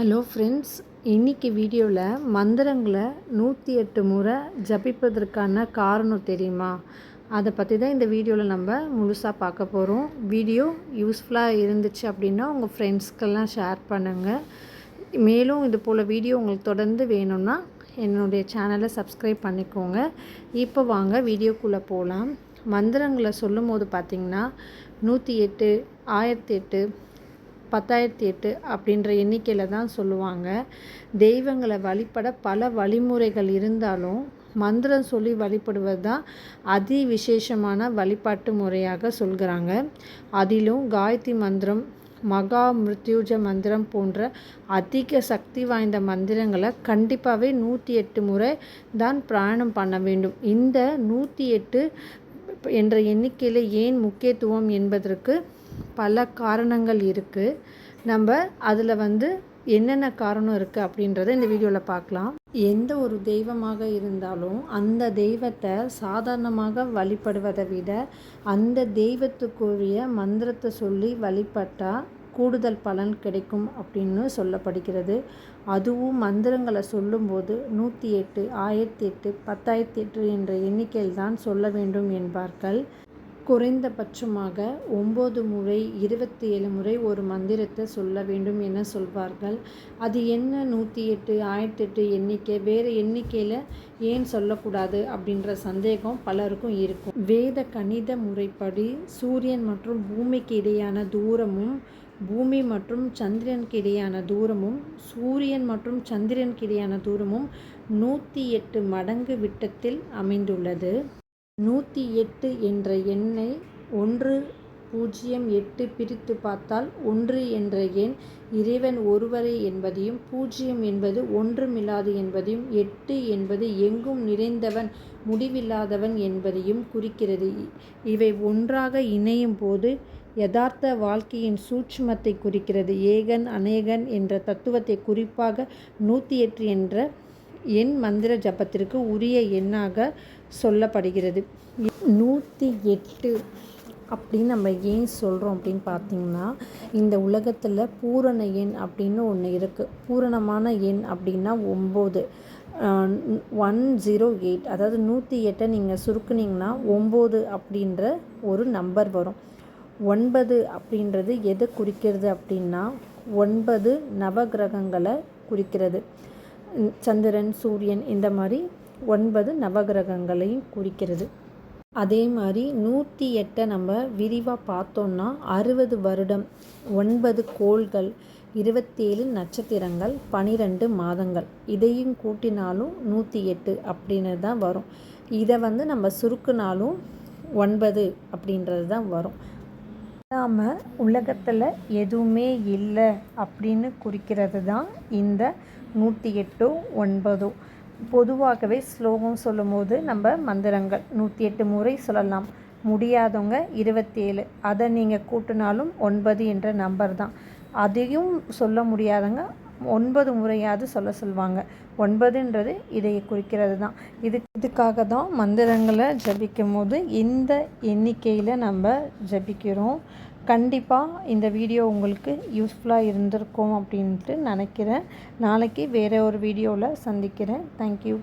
Hello friends இன்றைக்கி வீடியோவில் மந்திரங்களை நூற்றி எட்டு முறை ஜபிப்பதற்கான காரணம் தெரியுமா? அதை பற்றி தான் இந்த வீடியோவில் நம்ம முழுசாக பார்க்க போகிறோம் வீடியோ யூஸ்ஃபுல்லாக இருந்துச்சு அப்படின்னா உங்கள் ஃப்ரெண்ட்ஸ்க்கெல்லாம் ஷேர் பண்ணுங்கள் மேலும் இது போல் வீடியோ உங்களுக்கு தொடர்ந்து வேணும்னா என்னுடைய சேனலை சப்ஸ்கிரைப் பண்ணிக்கோங்க. இப்போ வாங்க வீடியோக்குள்ளே போகலாம் மந்திரங்களை சொல்லும் போது பார்த்திங்கன்னா நூற்றி எட்டு ஆயிரத்தி எட்டு பத்தாயிரத்தி எட்டு அப்படின்ற எண்ணிக்கையில் தான் சொல்லுவாங்க. தெய்வங்களை வழிபட பல வழிமுறைகள் இருந்தாலும் மந்திரம் சொல்லி வழிபடுவது தான் அதி விசேஷமான வழிபாட்டு முறையாக சொல்கிறாங்க. அதிலும் காயத்ரி மந்திரம் மகா மிருத்யுஜ மந்திரம் போன்ற அதிக சக்தி வாய்ந்த மந்திரங்களை கண்டிப்பாகவே நூற்றி எட்டு முறை தான் பிராணம் பண்ண வேண்டும். இந்த நூற்றி எட்டு என்ற எண்ணிக்கையில் ஏன் முக்கியத்துவம் என்பதற்கு பல காரணங்கள் இருக்குது நம்ம அதில் வந்து என்னென்ன காரணம் இருக்குது அப்படின்றத இந்த வீடியோவில் பார்க்கலாம் எந்த ஒரு தெய்வமாக இருந்தாலும் அந்த தெய்வத்தை சாதாரணமாக வழிபடுவதை விட அந்த தெய்வத்துக்குரிய மந்திரத்தை சொல்லி வழிபட்டால் கூடுதல் பலன் கிடைக்கும் அப்படின்னு சொல்லப்படுகிறது. அதுவும் மந்திரங்களை சொல்லும்போது நூற்றி எட்டு ஆயிரத்தி எட்டு பத்தாயிரத்தி எட்டு என்ற எண்ணிக்கையில் தான் சொல்ல வேண்டும் என்பார்கள். குறைந்தபட்சமாக ஒம்பது முறை இருபத்தி ஏழு முறை ஒரு மந்திரத்தை சொல்ல வேண்டும் என சொல்வார்கள். அது என்ன? நூற்றி எட்டு ஆயிரத்தி எட்டு எண்ணிக்கை. வேறு எண்ணிக்கையில் ஏன் சொல்லக்கூடாது அப்படின்ற சந்தேகம் பலருக்கும் இருக்கும். வேத கணித முறைப்படி சூரியன் மற்றும் பூமிக்கு இடையான தூரமும் பூமி மற்றும் சந்திரனுக்கு இடையான தூரமும் சூரியன் மற்றும் சந்திரனுக்கு இடையான தூரமும் நூற்றி எட்டு மடங்கு விட்டத்தில் அமைந்துள்ளது. நூற்றி எட்டு என்ற எண்ணை ஒன்று பூஜ்ஜியம் எட்டு பிரித்து பார்த்தால் ஒன்று என்ற எண் இறைவன் ஒருவரே என்பதையும் பூஜ்ஜியம் என்பது ஒன்றுமில்லாது என்பதையும் எட்டு என்பது எங்கும் நிறைந்தவன் முடிவில்லாதவன் என்பதையும் குறிக்கிறது. இவை ஒன்றாக இணையும் போது யதார்த்த வாழ்க்கையின் சூட்சுமத்தை குறிக்கிறது. ஏகன் அநேகன் என்ற தத்துவத்தை குறிப்பாக நூற்றி எட்டு என்ற எண் மந்திர ஜபத்திற்கு உரிய எண்ணாக சொல்லப்படுகிறது. நூற்றி எட்டு அப்படின்னு நம்ம ஏன் சொல்கிறோம் அப்படின்னு பார்த்தீங்கன்னா இந்த உலகத்தில் பூரண எண் அப்படின்னு ஒன்று இருக்குது பூரணமான எண் அப்படின்னா ஒம்பது. One zero eight. அதாவது நூற்றி எட்டை நீங்கள் சுருக்குனிங்கன்னா ஒம்பது அப்படின்ற ஒரு நம்பர் வரும். ஒன்பது அப்படின்றது எதை குறிக்கிறது அப்படின்னா ஒன்பது நவகிரகங்களை குறிக்கிறது. சந்திரன் சூரியன் இந்த மாதிரி ஒன்பது நவகிரகங்களையும் குறிக்கிறது. அதே மாதிரி நூற்றி எட்டை நம்ம விரிவாக பார்த்தோன்னா அறுபது வருடம் ஒன்பது கோள்கள் இருபத்தேழு நட்சத்திரங்கள் பனிரெண்டு மாதங்கள். இதையும் கூட்டினாலும் நூற்றி எட்டு அப்படின்னு தான் வரும். இதை வந்து நம்ம சுருக்குனாலும் ஒன்பது அப்படின்றது தான் வரும். இல்லாமல் உலகத்தில் எதுவுமே இல்லை அப்படின்னு குறிக்கிறது தான் இந்த நூற்றி எட்டோ ஒன்பதோ. பொதுவாகவே ஸ்லோகம் சொல்லும்போது நம்ம மந்திரங்கள் நூற்றி எட்டு முறை சொல்லலாம். முடியாதவங்க இருபத்தேழு. அதை நீங்கள் கூட்டினாலும் ஒன்பது என்ற நம்பர் தான். அதையும் சொல்ல முடியாதவங்க ஒன்பது முறையாவது சொல்ல சொல்லுவாங்க ஒன்பதுன்றது இதை குறிக்கிறது தான். இது இதுக்காக தான் மந்திரங்களை ஜபிக்கும் போது இந்த எண்ணிக்கையில் நம்ம ஜபிக்கிறோம். கண்டிப்பாக இந்த வீடியோ உங்களுக்கு யூஸ்ஃபுல்லாக இருந்திருக்கும் அப்படின்ட்டு நினைக்கிறேன். நாளைக்கு வேறு ஒரு வீடியோவில் சந்திக்கிறேன். தேங்க்யூ